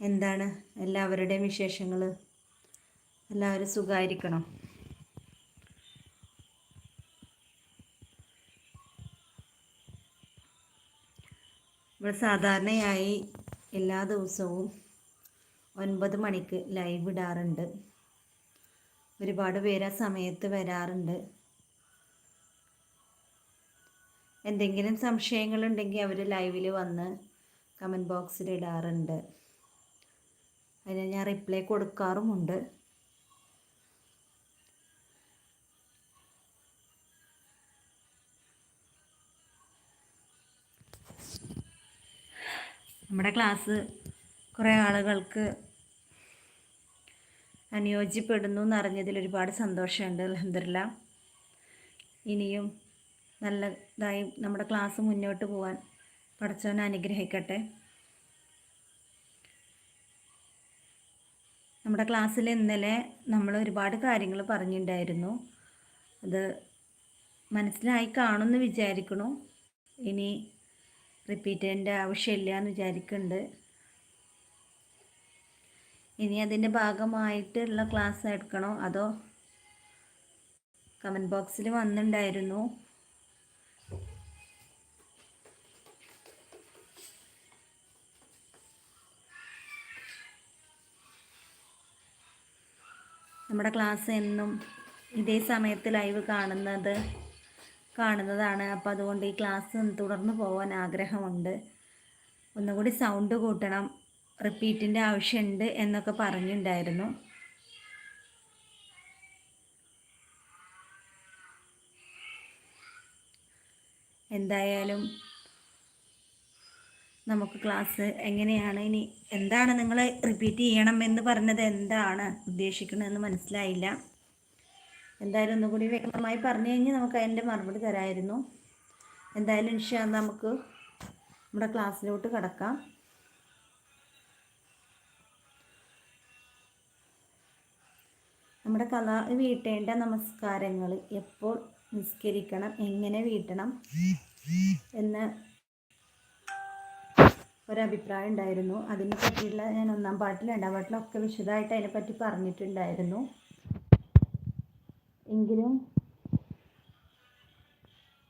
എന്താണ് എല്ലാവരുടെയും വിശേഷങ്ങൾ? എല്ലാവരും സുഖമായിരിക്കണം ഇവിടെ സാധാരണയായി എല്ലാ ദിവസവും ഒൻപത് മണിക്ക് ലൈവ് ഇടാറുണ്ട്. ഒരുപാട് പേര് ആ സമയത്ത് വരാറുണ്ട്. എന്തെങ്കിലും സംശയങ്ങളുണ്ടെങ്കിൽ അവർ ലൈവിൽ വന്ന് കമന്റ് ബോക്സിൽ ഇടാറുണ്ട്. അതിന് ഞാൻ റിപ്ലൈ കൊടുക്കാറുമുണ്ട്. നമ്മുടെ ക്ലാസ് കുറേ ആളുകൾക്ക് അനുയോജ്യപ്പെടുന്നു എന്നറിഞ്ഞതിൽ ഒരുപാട് സന്തോഷമുണ്ട്. അലഹമില്ല ഇനിയും നല്ലതായി നമ്മുടെ ക്ലാസ് മുന്നോട്ട് പോകാൻ പഠിച്ചവനെ അനുഗ്രഹിക്കട്ടെ. നമ്മുടെ ക്ലാസ്സിൽ ഇന്നലെ നമ്മൾ ഒരുപാട് കാര്യങ്ങൾ പറഞ്ഞിട്ടുണ്ടായിരുന്നു. അത് മനസ്സിലായി കാണുമെന്ന് വിചാരിക്കണു ഇനി റിപ്പീറ്റ് ചെയ്യേണ്ട ആവശ്യമില്ല എന്ന് വിചാരിക്കുന്നുണ്ട്. ഇനി അതിന്റെ ഭാഗമായിട്ടുള്ള ക്ലാസ് എടുക്കണോ? അതോ കമന്റ് ബോക്സിൽ വന്നിട്ടുണ്ടായിരുന്നു. നമ്മുടെ ക്ലാസ് എന്നും ഇതേ സമയത്ത് ലൈവ് കാണുന്നത് കാണുന്നതാണ്. അപ്പോൾ അതുകൊണ്ട് ഈ ക്ലാസ് തുടർന്ന് പോകാൻ ആഗ്രഹമുണ്ട്. ഒന്നുകൂടി സൗണ്ട് കൂട്ടണം. റിപ്പീറ്റിന്റെ ആവശ്യമുണ്ട് എന്നൊക്കെ പറഞ്ഞിട്ടുണ്ടായിരുന്നു. എന്തായാലും നമുക്ക് ക്ലാസ് എങ്ങനെയാണ്? ഇനി എന്താണ് നിങ്ങൾ റിപ്പീറ്റ് ചെയ്യണം എന്ന് പറഞ്ഞത്? എന്താണ് ഉദ്ദേശിക്കണമെന്ന് മനസ്സിലായില്ല. എന്തായാലും ഒന്നുകൂടി വ്യക്തമായി പറഞ്ഞു കഴിഞ്ഞാൽ നമുക്ക് അതിന്റെ മറുപടി തരായിരുന്നു. എന്തായാലും ഇൻഷാ നമുക്ക് നമ്മുടെ ക്ലാസ്സിലോട്ട് കടക്കാം. നമ്മുടെ കല വീട്ടേണ്ട നമസ്കാരങ്ങൾ എപ്പോൾ നിസ്കരിക്കണം? എങ്ങനെ വീട്ടണം? എന്ന് ഒരഭിപ്രായം ഉണ്ടായിരുന്നു. അതിനെ പറ്റിയുള്ള ഞാൻ ഒന്നാം പാട്ടിൽ രണ്ടാം പാട്ടിലൊക്കെ വിശദമായിട്ട് അതിനെപ്പറ്റി പറഞ്ഞിട്ടുണ്ടായിരുന്നു. എങ്കിലും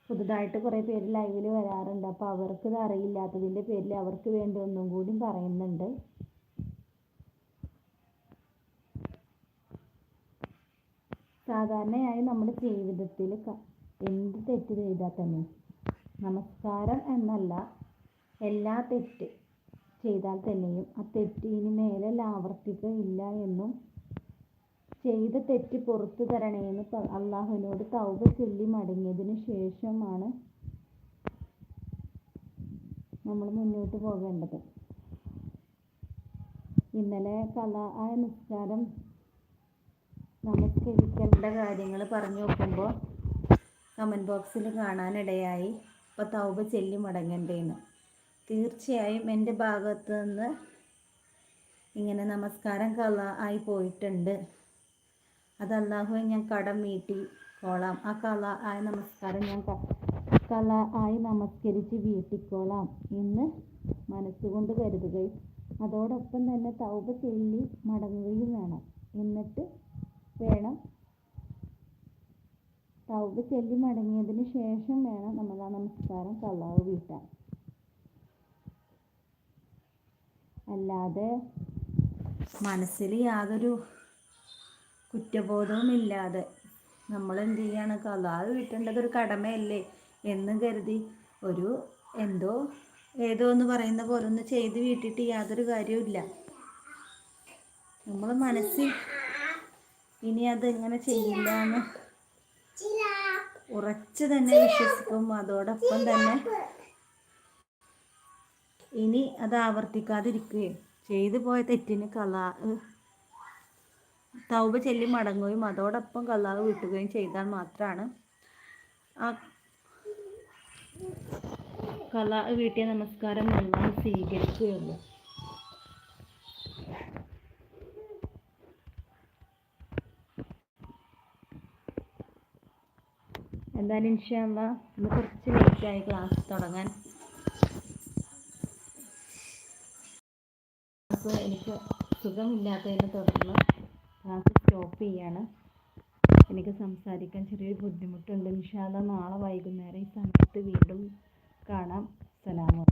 പുതുതായിട്ട് കുറേ പേര് ലൈവിൽ വരാറുണ്ട്. അപ്പോൾ അവർക്ക് അറിയില്ലാത്തതിന്റെ പേരിൽ അവർക്ക് വേണ്ടി ഒന്നും കൂടി പറയുന്നുണ്ട്. സാധാരണയായി നമ്മുടെ ജീവിതത്തിൽ എന്ത് തെറ്റ് ചെയ്താൽ തന്നെ? നമസ്കാരം എന്നല്ല എല്ലാ തെറ്റ് ചെയ്താൽ തന്നെയും ആ തെറ്റ് ഇനി മേലിൽ ആവർത്തിക്കുകയില്ല എന്നും ചെയ്ത തെറ്റ് പുറത്തു തരണേന്ന് അള്ളാഹുവിനോട് തൗബ ചൊല്ലി മടങ്ങിയതിന് ശേഷമാണ് നമ്മൾ മുന്നോട്ട് പോകേണ്ടത്. ഇന്നലെ കല ആ നിസ്കാരം നമസ്കരിക്കേണ്ട കാര്യങ്ങൾ പറഞ്ഞു നോക്കുമ്പോൾ കമന്റ് ബോക്സിൽ കാണാനിടയായി. ഇപ്പോൾ തൗബ ചൊല്ലി മടങ്ങണ്ടേന്ന്. തീർച്ചയായും എന്റെ ഭാഗത്തു നിന്ന് ഇങ്ങനെ നമസ്കാരം കള ആയി പോയിട്ടുണ്ട്. അത് അള്ളാഹുവെ ഞാൻ കടം വീട്ടി കോളാം. ആ കല ആയ നമസ്കാരം ഞാൻ കല ആയി നമസ്കരിച്ച് വീട്ടിക്കോളാം എന്ന് മനസ്സുകൊണ്ട് കരുതുകയും അതോടൊപ്പം തന്നെ തൗപ ചൊല്ലി മടങ്ങുകയും വേണം. എന്നിട്ട് വേണം തൗബ ചൊല്ലി മടങ്ങിയതിന് ശേഷം വേണം നമ്മൾ ആ നമസ്കാരം കള്ളാവ് വീട്ടാൻ. അല്ലാതെ മനസ്സിൽ യാതൊരു കുറ്റബോധവും ഇല്ലാതെ നമ്മൾ എന്ത് ചെയ്യാണ്? കലാവ് വീട്ടേണ്ടത് ഒരു കടമയല്ലേ എന്ന് കരുതി ഒരു എന്തോ ഏതോ എന്ന് പറയുന്ന പോലെ ഒന്ന് ചെയ്ത് വീട്ടിട്ട് യാതൊരു കാര്യവുമില്ല നമ്മൾ മനസ്സിൽ ഇനി അത് എങ്ങനെ ചെയ്യില്ല എന്ന് ഉറച്ചു തന്നെ വിശ്വസിക്കും. അതോടൊപ്പം തന്നെ ഇനി അത് ആവർത്തിക്കാതിരിക്കുകയും ചെയ്തു പോയ തെറ്റിന് കലാ തൗബ ചെല്ലി മടങ്ങുകയും അതോടൊപ്പം കള്ളാവ് വിട്ടുകയും ചെയ്താൽ മാത്രമാണ് ആ കല വീട്ടിയ നമസ്കാരം നന്നായി സ്വീകരിക്കുകയുള്ളൂ. എന്തായാലും ഇൻഷാല്ല ഇന്ന് കുറച്ച് ലേറ്റായി ക്ലാസ് തുടങ്ങാൻ. എനിക്ക് സുഖമില്ലാത്തതിനെ തുടർന്ന് ക്ലാസ് സ്റ്റോപ്പ് ചെയ്യാണ്. എനിക്ക് സംസാരിക്കാൻ ചെറിയൊരു ബുദ്ധിമുട്ടുണ്ട്. നിഷാദ നാളെ വൈകുന്നേരം ഈ സമയത്ത് വീണ്ടും കാണാം. അലൈക്കും.